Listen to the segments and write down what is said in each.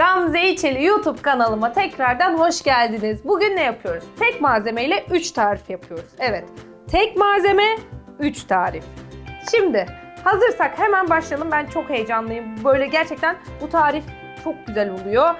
Gamze İçeli YouTube kanalıma tekrardan hoş geldiniz. Bugün ne yapıyoruz? Tek malzemeyle 3 tarif yapıyoruz. Evet, tek malzeme 3 tarif. Şimdi hazırsak hemen başlayalım. Ben çok heyecanlıyım. Böyle gerçekten bu tarif çok güzel oluyor.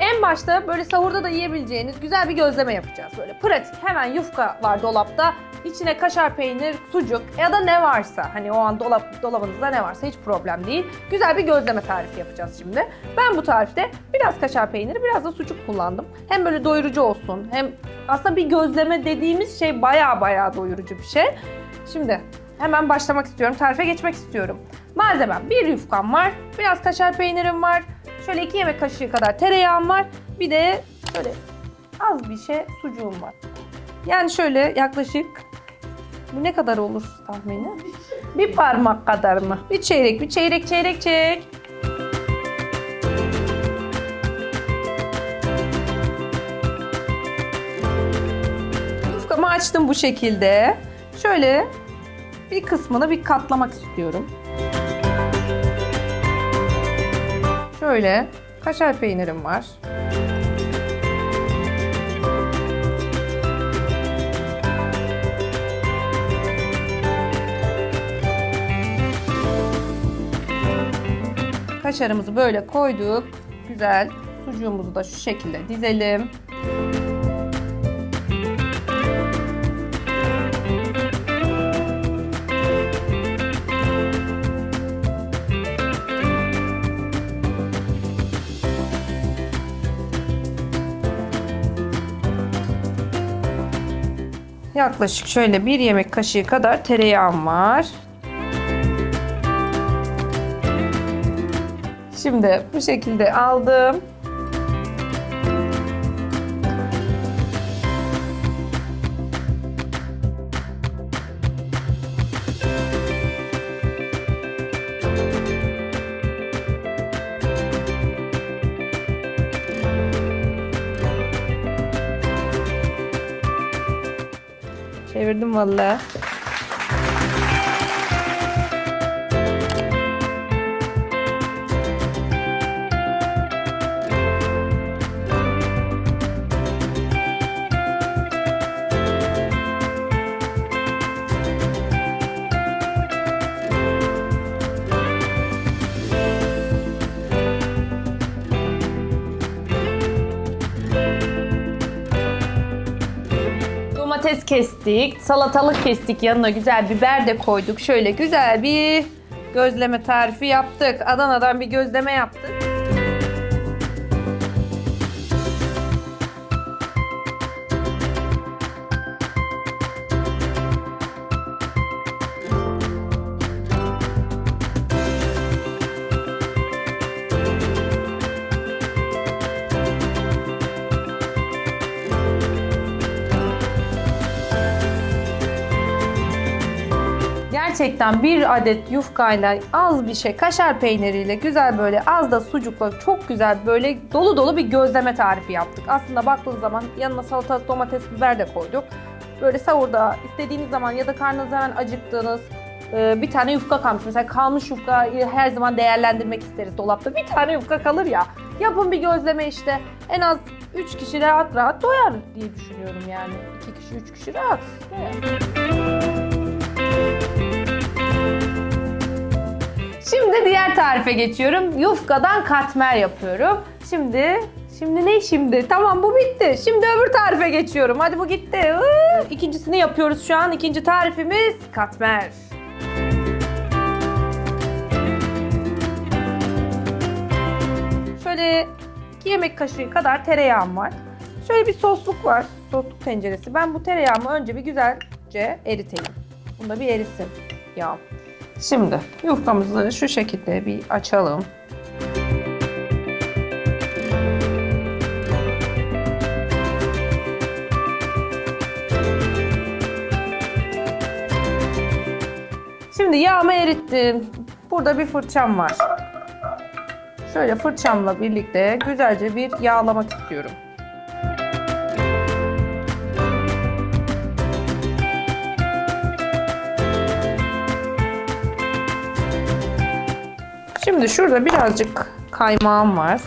En başta böyle sahurda da yiyebileceğiniz güzel bir gözleme yapacağız. Böyle pratik hemen yufka var dolapta. İçine kaşar peynir, sucuk ya da ne varsa hani o an dolap, dolabınızda ne varsa hiç problem değil. Güzel bir gözleme tarifi yapacağız şimdi. Ben bu tarifte biraz kaşar peyniri biraz da sucuk kullandım. Hem böyle doyurucu olsun hem aslında bir gözleme dediğimiz şey baya baya doyurucu bir şey. Şimdi hemen başlamak istiyorum. Tarife geçmek istiyorum. Malzemem bir yufkam var. Biraz kaşar peynirim var. Şöyle iki yemek kaşığı kadar tereyağım var. Bir de şöyle az bir şey sucuğum var. Yani şöyle yaklaşık bu ne kadar olur tahmini? Bir parmak kadar mı? Bir çeyrek, bir çeyrek, çeyrek, çek. Yufkamı açtım bu şekilde. Şöyle bir kısmını bir katlamak istiyorum. Şöyle kaşar peynirim var. Kaşarımızı böyle koyduk. Güzel. Sucuğumuzu da şu şekilde dizelim. Yaklaşık şöyle bir yemek kaşığı kadar tereyağım var. Şimdi bu şekilde aldım. Çevirdim vallahi. Domates kestik, salatalık kestik, yanına güzel biber de koyduk. Şöyle güzel bir gözleme tarifi yaptık. Adana'dan bir gözleme yaptık. Gerçekten bir adet yufkayla az bir şey kaşar peyniriyle güzel böyle az da sucukla çok güzel böyle dolu dolu bir gözleme tarifi yaptık. Aslında baktığınız zaman yanına salatalık, domates, biber de koyduk. Böyle savurda istediğiniz zaman ya da karnınız hemen acıktığınız e, bir tane yufka kalmış. Mesela kalmış yufkayı her zaman değerlendirmek isteriz dolapta. Bir tane yufka kalır ya. Yapın bir gözleme işte. En az 3 kişi rahat rahat doyar diye düşünüyorum yani. 2 kişi, 3 kişi rahat. doyar. Şimdi diğer tarife geçiyorum. Yufkadan katmer yapıyorum. Şimdi, şimdi ne şimdi? Tamam bu bitti. Şimdi öbür tarife geçiyorum. Hadi bu gitti. İkincisini yapıyoruz şu an. İkinci tarifimiz katmer. Şöyle 2 yemek kaşığı kadar tereyağım var. Şöyle bir sosluk var. Sosluk tenceresi. Ben bu tereyağımı önce bir güzelce eriteyim. Bunda bir erisin yağ. Şimdi yufkamızı şu şekilde bir açalım. Şimdi yağımı erittim. Burada bir fırçam var. Şöyle fırçamla birlikte güzelce bir yağlamak istiyorum. Şimdi şurada birazcık kaymağım var.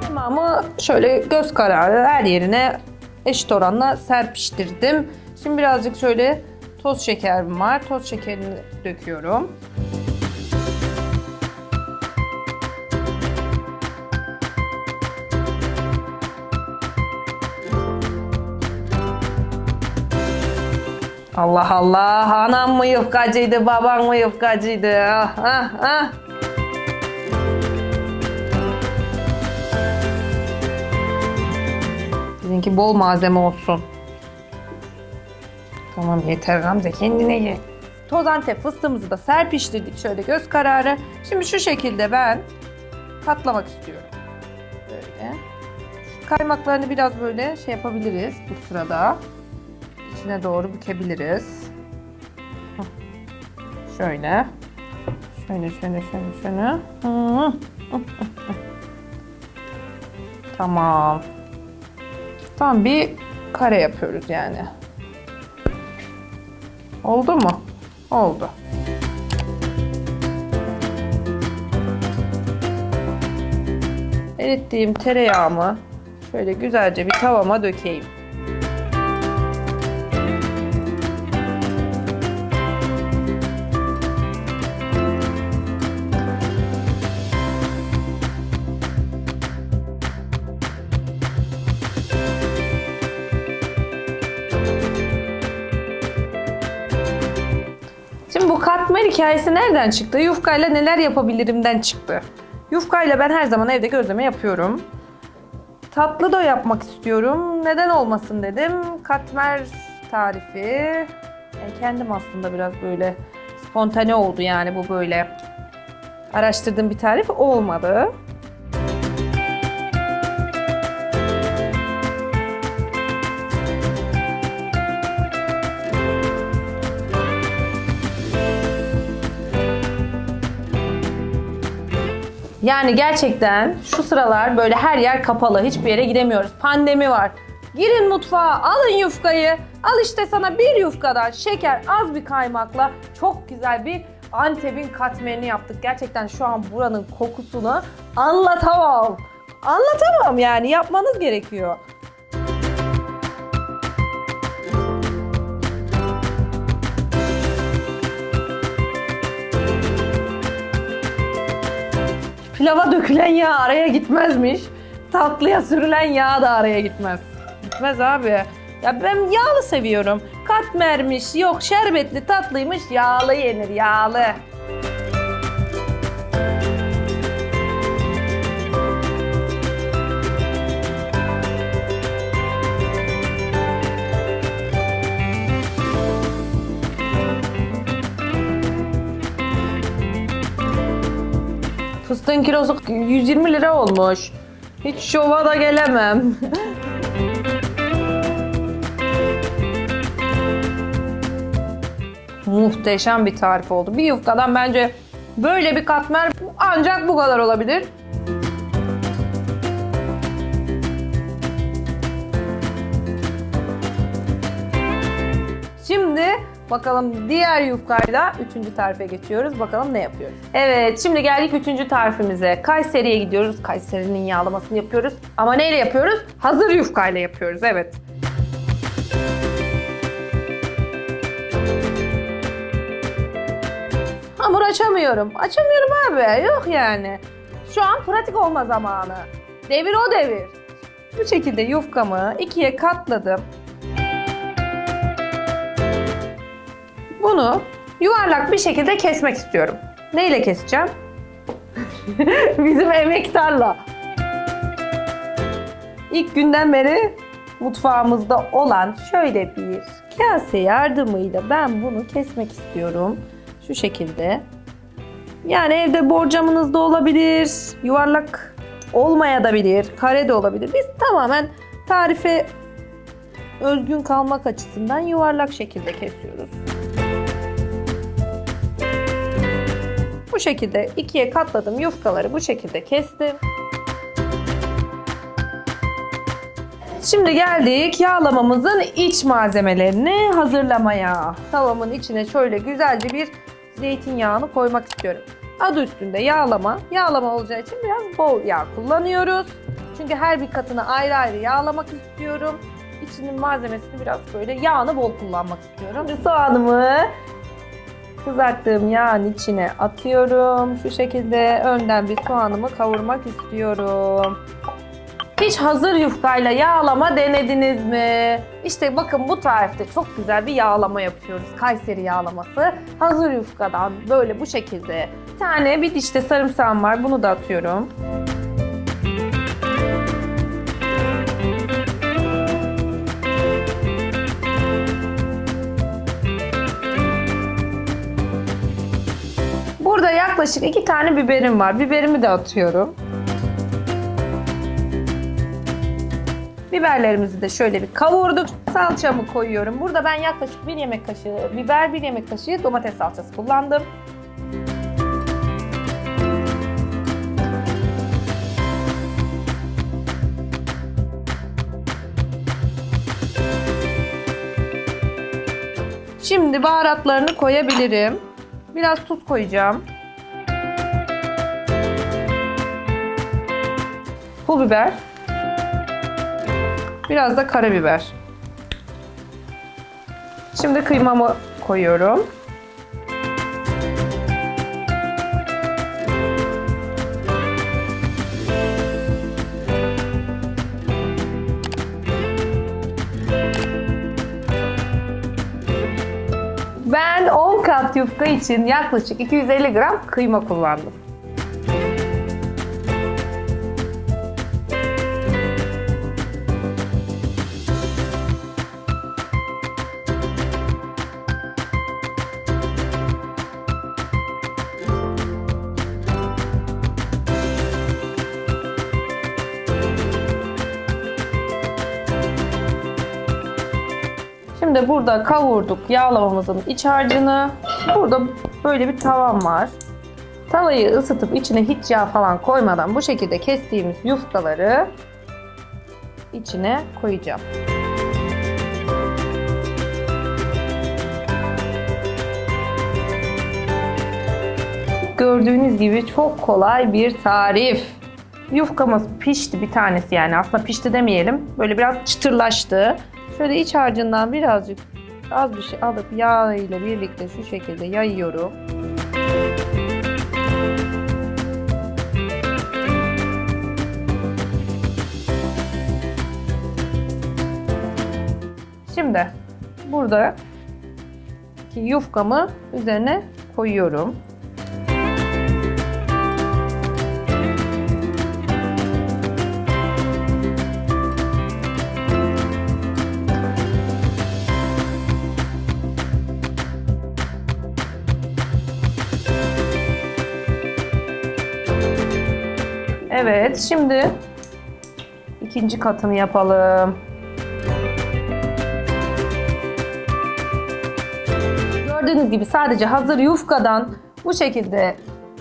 Kaymağımı şöyle göz kararı her yerine eşit oranla serpiştirdim. Şimdi birazcık şöyle toz şekerim var. Toz şekerini döküyorum. Allah Allah. Anam mı yufkacıydı, babam mı yufkacıydı? Ah, ah, ah. Sizinki bol malzeme olsun. Tamam yeter Gamze kendine ye. Toz antep fıstığımızı da serpiştirdik şöyle göz kararı. Şimdi şu şekilde ben katlamak istiyorum. Böyle. Kaymaklarını biraz böyle şey yapabiliriz bu sırada. İçine doğru bükebiliriz. Şöyle. Şöyle şöyle şöyle şöyle. Tamam. Tam bir kare yapıyoruz yani. Oldu mu? Oldu. Erittiğim tereyağımı şöyle güzelce bir tavama dökeyim. Katmer hikayesi nereden çıktı? Yufkayla neler yapabilirimden çıktı. Yufkayla ben her zaman evde gözleme yapıyorum. Tatlı da yapmak istiyorum. Neden olmasın dedim. Katmer tarifi. Yani kendim aslında biraz böyle spontane oldu yani bu böyle. Araştırdığım bir tarif olmadı. Yani gerçekten şu sıralar böyle her yer kapalı. Hiçbir yere gidemiyoruz. Pandemi var. Girin mutfağa, alın yufkayı. Al işte sana bir yufkadan şeker, az bir kaymakla çok güzel bir Antep'in katmerini yaptık. Gerçekten şu an buranın kokusunu anlatamam. Anlatamam yani yapmanız gerekiyor. Pilava dökülen yağ araya gitmezmiş. Tatlıya sürülen yağ da araya gitmez. Gitmez abi. Ya ben yağlı seviyorum. Katmermiş, yok şerbetli tatlıymış, yağlı yenir, yağlı. Fıstığın kilosu 120 lira olmuş. Hiç şova da gelemem. Muhteşem bir tarif oldu. Bir yufkadan bence böyle bir katmer ancak bu kadar olabilir. Bakalım diğer yufkayla üçüncü tarife geçiyoruz. Bakalım ne yapıyoruz. Evet şimdi geldik üçüncü tarifimize. Kayseri'ye gidiyoruz. Kayseri'nin yağlamasını yapıyoruz. Ama neyle yapıyoruz? Hazır yufkayla yapıyoruz. Evet. Hamur açamıyorum. Açamıyorum abi. Yok yani. Şu an pratik olma zamanı. Devir o devir. Bu şekilde yufkamı ikiye katladım. Bunu yuvarlak bir şekilde kesmek istiyorum. Neyle keseceğim? Bizim emektarla. İlk günden beri mutfağımızda olan şöyle bir kase yardımıyla ben bunu kesmek istiyorum. Şu şekilde. Yani evde borcamınız da olabilir, yuvarlak olmayabilir, kare de olabilir. Biz tamamen tarife özgün kalmak açısından yuvarlak şekilde kesiyoruz. Bu şekilde ikiye katladım yufkaları bu şekilde kestim. Şimdi geldik yağlamamızın iç malzemelerini hazırlamaya. Tavamın içine şöyle güzelce bir zeytinyağını koymak istiyorum. Adı üstünde yağlama. Yağlama olacağı için biraz bol yağ kullanıyoruz. Çünkü her bir katını ayrı ayrı yağlamak istiyorum. İçinin malzemesini biraz böyle yağını bol kullanmak istiyorum. Soğanımı kızarttığım yağın içine atıyorum. Şu şekilde önden bir soğanımı kavurmak istiyorum. Hiç hazır yufkayla yağlama denediniz mi? İşte bakın bu tarifte çok güzel bir yağlama yapıyoruz. Kayseri yağlaması. Hazır yufkadan böyle bu şekilde. Bir tane bir dişte sarımsağım var. Bunu da atıyorum. Yaklaşık iki tane biberim var. Biberimi de atıyorum. Biberlerimizi de şöyle bir kavurduk. Salçamı koyuyorum. Burada ben yaklaşık bir yemek kaşığı biber, bir yemek kaşığı domates salçası kullandım. Şimdi baharatlarını koyabilirim. Biraz tuz koyacağım. Pul biber. Biraz da karabiber. Şimdi kıymamı koyuyorum. Ben 10 kat yufka için yaklaşık 250 gram kıyma kullandım. Şimdi burada kavurduk yağlamamızın iç harcını. Burada böyle bir tavam var. Tavayı ısıtıp içine hiç yağ falan koymadan bu şekilde kestiğimiz yufkaları içine koyacağım. Gördüğünüz gibi çok kolay bir tarif. Yufkamız pişti bir tanesi yani aslında pişti demeyelim. Böyle biraz çıtırlaştı. Şöyle iç harcından birazcık az bir şey alıp yağ ile birlikte şu şekilde yayıyorum. Şimdi burada yufkamı üzerine koyuyorum. Evet, şimdi ikinci katını yapalım. Gördüğünüz gibi sadece hazır yufkadan bu şekilde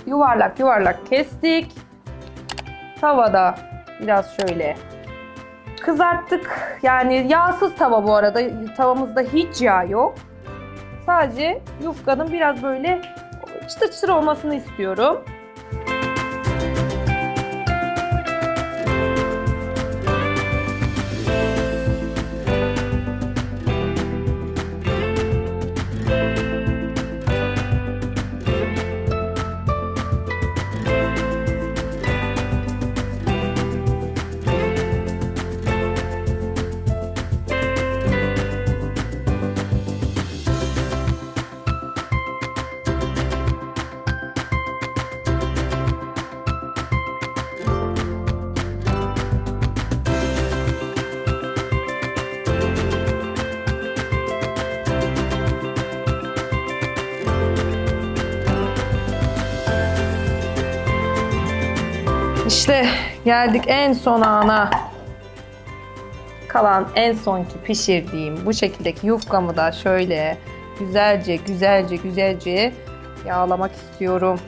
yuvarlak yuvarlak kestik. Tavada biraz şöyle kızarttık. Yani yağsız tava bu arada. Tavamızda hiç yağ yok. Sadece yufkanın biraz böyle çıtır çıtır olmasını istiyorum. Geldik en son ana. Kalan en sonki pişirdiğim bu şekildeki yufkamı da şöyle güzelce güzelce güzelce yağlamak istiyorum.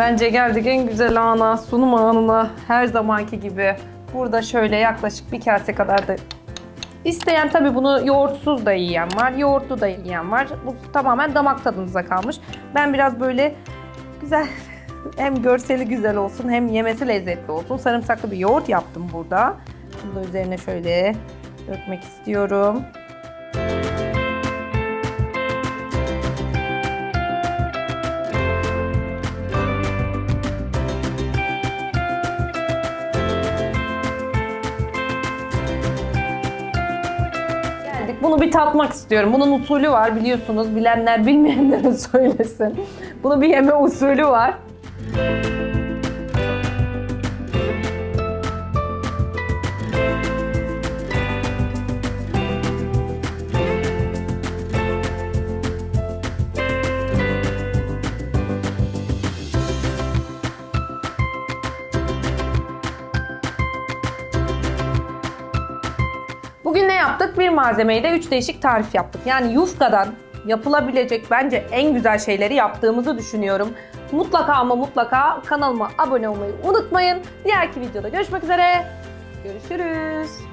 Bence geldik en güzel ana, sunum anına her zamanki gibi. Burada şöyle yaklaşık bir kase kadar da İsteyen tabii bunu yoğurtsuz da yiyen var, yoğurtlu da yiyen var. Bu tamamen damak tadınıza kalmış. Ben biraz böyle güzel hem görseli güzel olsun hem yemesi lezzetli olsun. Sarımsaklı bir yoğurt yaptım burada. Bunu da üzerine şöyle dökmek istiyorum. Bunu bir tatmak istiyorum. Bunun usulü var biliyorsunuz. Bilenler bilmeyenlere söylesin. Bunun bir yeme usulü var. Bugün ne yaptık? Bir malzemeyle 3 değişik tarif yaptık. Yani yufkadan yapılabilecek bence en güzel şeyleri yaptığımızı düşünüyorum. Mutlaka ama mutlaka kanalıma abone olmayı unutmayın. Diğerki videoda görüşmek üzere. Görüşürüz.